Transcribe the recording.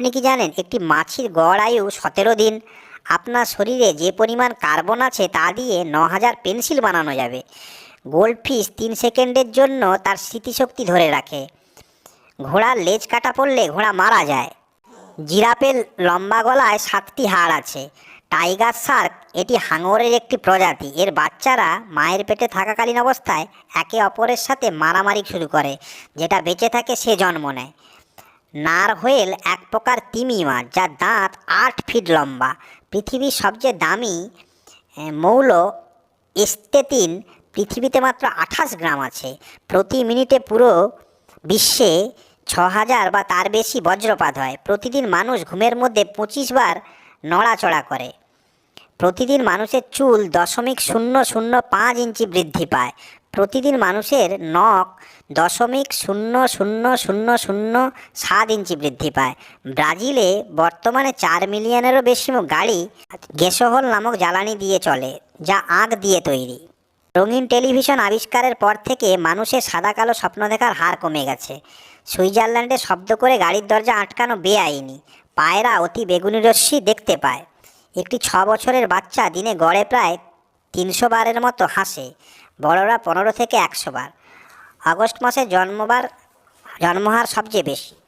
আপনি কি জানেন, একটি মাছির গড় আয়ু সতেরো দিন। আপনার শরীরে যে পরিমাণ কার্বন আছে তা দিয়ে ন হাজার পেন্সিল বানানো যাবে। গোল্ডফিশ তিন সেকেন্ডের জন্য তার স্মৃতিশক্তি ধরে রাখে। ঘোড়ার লেজ কাটা পড়লে ঘোড়া মারা যায়। জিরাফের লম্বা গলায় সাতটি হাড় আছে। টাইগার শার্ক এটি হাঙরের একটি প্রজাতি। এর বাচ্চারা মায়ের পেটে থাকাকালীন অবস্থায় একে অপরের সাথে মারামারি শুরু করে, যেটা বেঁচে থাকে সে জন্ম নেয়। নারহোয়েল এক প্রকার তিমি মাছ যার দাঁত আট ফিট লম্বা। পৃথিবীর সবচেয়ে দামি মৌল এস্তেতিন পৃথিবীতে মাত্র আঠাশ গ্রাম আছে। প্রতি মিনিটে পুরো বিশ্বে ছ হাজার বা তার বেশি বজ্রপাত হয়। প্রতিদিন মানুষ ঘুমের মধ্যে পঁচিশ বার নড়াচড়া করে। প্রতিদিন মানুষের চুল দশমিক শূন্য শূন্য পাঁচ ইঞ্চি বৃদ্ধি পায়। প্রতিদিন মানুষের নখ দশমিক শূন্য শূন্য শূন্য শূন্য সাত ইঞ্চি বৃদ্ধি পায়। ব্রাজিলে বর্তমানে চার মিলিয়নেরও বেশি গাড়ি গ্যাসোহল নামক জ্বালানি দিয়ে চলে, যা আগ দিয়ে তৈরি। রঙিন টেলিভিশন আবিষ্কারের পর থেকে মানুষের সাদা কালো স্বপ্ন দেখার হার কমে গেছে। সুইজারল্যান্ডে শব্দ করে গাড়ির দরজা আটকানো বেআইনি, পায়রা অতি বেগুনি রশ্মি দেখতে পায়। একটি ছ বছরের বাচ্চা দিনে গড়ে প্রায় তিনশো বারের মতো হাসে। বড়রা পনেরো থেকে একশো বার। আগস্ট মাসে জন্মবার জন্মহার সবচেয়ে বেশি।